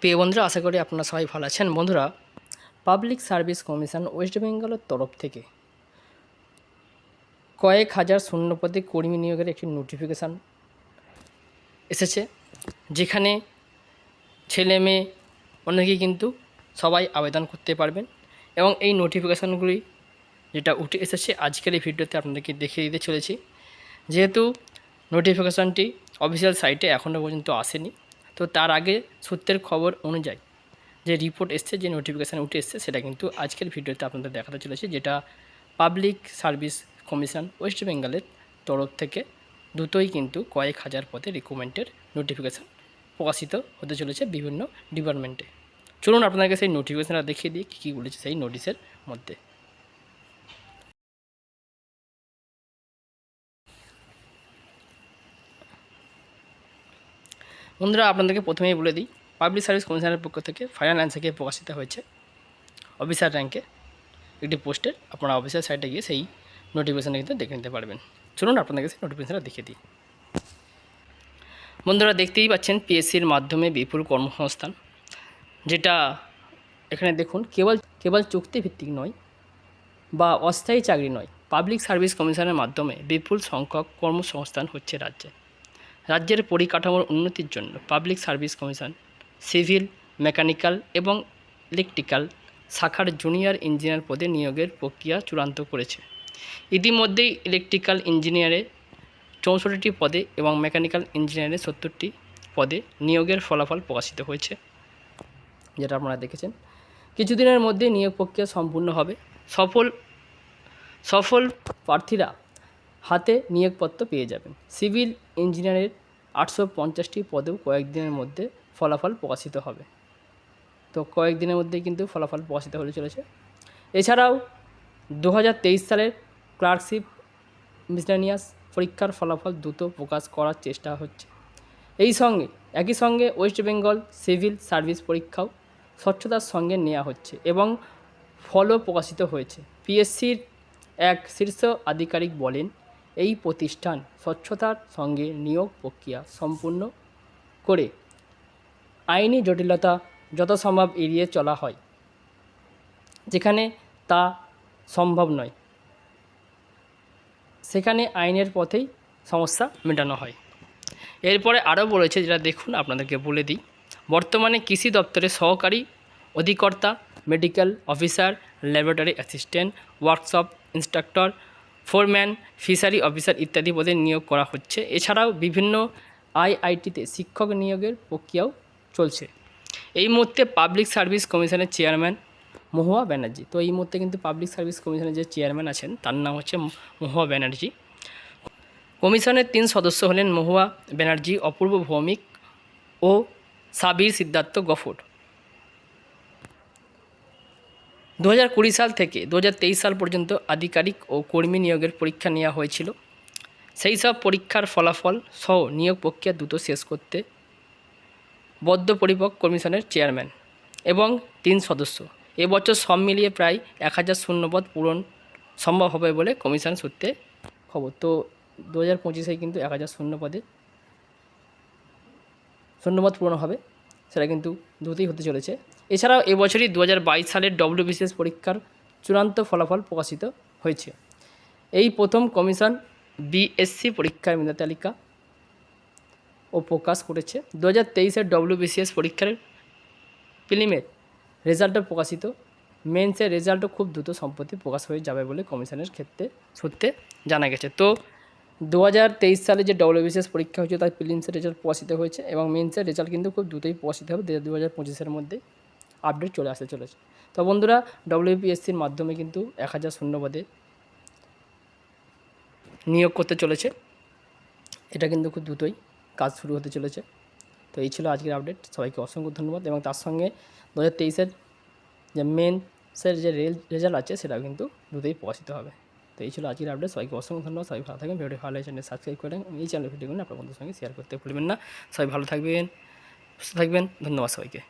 প্রিয় বন্ধুরা, আশা করি আপনারা সবাই ভালো আছেন। বন্ধুরা পাবলিক সার্ভিস কমিশন ওয়েস্ট বেঙ্গলের তরফ থেকে কয়েক হাজার শূন্যপদে কর্মী নিয়োগের একটি নোটিফিকেশান এসেছে, যেখানে ছেলে মেয়ে অনেকেই কিন্তু সবাই আবেদন করতে পারবেন এবং এই নোটিফিকেশানগুলি যেটা উঠে এসেছে, আজকের এই ভিডিওতে আপনাদেরকে দেখিয়ে দিতে চলেছি। যেহেতু নোটিফিকেশানটি অফিসিয়াল সাইটে এখনও পর্যন্ত আসেনি তো তার আগে সূত্রের খবর অনুযায়ী যে রিপোর্ট এসছে, যে নোটিফিকেশান উঠে এসছে, সেটা কিন্তু আজকের ভিডিওতে আপনাদের দেখাতে চলেছে, যেটা পাবলিক সার্ভিস কমিশন ওয়েস্ট বেঙ্গলের তরফ থেকে দুটোই কিন্তু কয়েক হাজার পদে রিক্রুটমেন্টের নোটিফিকেশান প্রকাশিত হতে চলেছে বিভিন্ন ডিপার্টমেন্টে চলুন আপনাকে সেই নোটিফিকেশানটা দেখিয়ে দিই, কী কী বলেছে সেই নোটিশের মধ্যে। বন্ধুরা, আপনাদেরকে প্রথমেই বলে দিই পাবলিক সার্ভিস কমিশনের পক্ষ থেকে ফাইনাল অ্যান্সারকে প্রকাশিত হয়েছে অফিসার র্যাঙ্কে একটি পোস্টের আপনারা অফিসার সাইটে গিয়ে সেই নোটিফিকেশানটা কিন্তু দেখে নিতে পারবেন। চলুন আপনাদেরকে সেই নোটিফিকেশানটা দেখে দিই। বন্ধুরা, দেখতেই পাচ্ছেন পিএসসির মাধ্যমে বিপুল কর্মসংস্থান, যেটা এখানে দেখুন, কেবল কেবল চুক্তিভিত্তিক নয় বা অস্থায়ী চাকরি নয় পাবলিক সার্ভিস কমিশনের মাধ্যমে বিপুল সংখ্যক কর্মসংস্থান হচ্ছে রাজ্যে। রাজ্যের পরিকাঠামোর উন্নতির জন্য public service commission, civil, mechanical এবং ইলেকট্রিক্যাল শাখার জুনিয়র ইঞ্জিনিয়ার পদে নিয়োগের প্রক্রিয়া চূড়ান্ত করেছে। ইতিমধ্যেই ইলেকট্রিক্যাল ইঞ্জিনিয়ারে চৌষট্টিটি পদে এবং মেকানিক্যাল ইঞ্জিনিয়ারে সত্তরটি পদে নিয়োগের ফলাফল প্রকাশিত হয়েছে, যেটা আপনারা দেখেছেন। কিছুদিনের মধ্যে নিয়োগ প্রক্রিয়া সম্পূর্ণ হবে। সফল সফল প্রার্থীরা হাতে নিয়োগপত্র পেয়ে যাবেন। সিভিল ইঞ্জিনিয়ারের আটশো পঞ্চাশটি পদেও কয়েকদিনের মধ্যে ফলাফল প্রকাশিত হবে। তো কয়েকদিনের মধ্যে কিন্তু ফলাফল প্রকাশিত হতে চলেছে। এছাড়াও দু হাজার তেইশ সালের ক্লার্কশিপ মিসলেনিয়াস পরীক্ষার ফলাফল দ্রুত প্রকাশ করার চেষ্টা হচ্ছে। এই সঙ্গে, একই সঙ্গে ওয়েস্ট বেঙ্গল সিভিল সার্ভিস পরীক্ষাও স্বচ্ছতার সঙ্গে নেওয়া হচ্ছে এবং ফলও প্রকাশিত হয়েছে। পিএসসির এক শীর্ষ আধিকারিক বলেন এই প্রতিষ্ঠান স্বচ্ছতার সঙ্গে নিয়োগ প্রক্রিয়া সম্পূর্ণ করে আইনি জটিলতা যত সম্ভব এড়িয়ে চলা হয়, যেখানে তা সম্ভব নয়। সেখানে আইনের পথেই সমস্যা মেটানো হয়। এরপরে আরও বলেছে, যেটা দেখুন, আপনাদেরকে বলে দিই। বর্তমানে কৃষি দপ্তরের সহকারী অধিকর্তা, medical officer, laboratory assistant, workshop instructor foreman, fishery officer ইত্যাদি পদে নিয়োগ করা হচ্ছে। এছাড়াও বিভিন্ন আইআইটিতে শিক্ষক নিয়োগের প্রক্রিয়াও চলছে। এই মুহূর্তে পাবলিক সার্ভিস কমিশনের চেয়ারম্যান মহুয়া ব্যানার্জি। তো এই মুহূর্তে কিন্তু পাবলিক সার্ভিস কমিশনের যে চেয়ারম্যান আছেন, তার নাম হচ্ছে মহুয়া ব্যানার্জি। কমিশনের তিন সদস্য হলেন মহুয়া ব্যানার্জি, অপূর্ব ভৌমিক ও সাবির সিদ্ধার্থ গফর। দু হাজার কুড়ি সাল থেকে দু হাজার তেইশ সাল পর্যন্ত আধিকারিক ও কর্মী নিয়োগের পরীক্ষা নেওয়া হয়েছিল। সেই সব পরীক্ষার ফলাফল সহ নিয়োগ প্রক্রিয়া দ্রুত শেষ করতে বদ্ধপরিপক কমিশনের চেয়ারম্যান এবং তিন সদস্য। এবছর সব মিলিয়ে প্রায় এক হাজার শূন্যপদ পূরণ সম্ভব হবে বলে কমিশন সূত্রে খবর। তো দু হাজার পঁচিশে কিন্তু এক হাজার শূন্য পদে শূন্যপদ পূরণ হবে, সেটা কিন্তু দ্রুতই হতে চলেছে। এছাড়াও এবছরই দু হাজার বাইশ সালের ডব্লিউবিসিএস পরীক্ষার চূড়ান্ত ফলাফল প্রকাশিত হয়েছে। এই প্রথম কমিশন বিএসসি পরীক্ষার মেধা তালিকা ও প্রকাশ করেছে। দু হাজার তেইশের ডব্লিউবিসিএস পরীক্ষার প্রিলিমের রেজাল্টও প্রকাশিত। মেন্সের রেজাল্টও খুব দ্রুত সম্প্রতি প্রকাশ হয়ে যাবে বলে কমিশনের ক্ষেত্রে সূত্রে জানা গেছে। তো দু হাজার তেইশ সালে যে ডব্লিউবিসিএস পরীক্ষা হয়েছে, তার প্রিলিমসের রেজাল্ট প্রকাশিত হয়েছে এবং মেন্সের রেজাল্ট কিন্তু খুব দ্রুতই প্রকাশিত হবে দু হাজার পঁচিশের মধ্যে। আপডেট চলে আসতে চলেছে। তো বন্ধুরা ডব্লিউপিএসসির মাধ্যমে কিন্তু এক হাজার শূন্যপদে নিয়োগ করতে চলেছে। এটা কিন্তু খুব দ্রুতই কাজ শুরু হতে চলেছে। তো এই ছিল আজকের আপডেট সবাইকে অসংখ্য ধন্যবাদ এবং তার সঙ্গে দু হাজার তেইশের যে মেন্সের যে রেল রেজাল্ট আছে, সেটাও কিন্তু দ্রুতই প্রকাশিত হবে। তো এই ছিল আজকের আপডেট সবাইকে অসংখ্য ধন্যবাদ। সবাই ভালো থাকবেন। ভিডিও ভালো চ্যানেল সাবস্ক্রাইব করেন এই চ্যানেল ভিডিওগুলো আপনার বন্ধুর সঙ্গে শেয়ার করতে ভুলবেন না। সবাই ভালো থাকবেন, সুস্থ থাকবেন। ধন্যবাদ সবাইকে।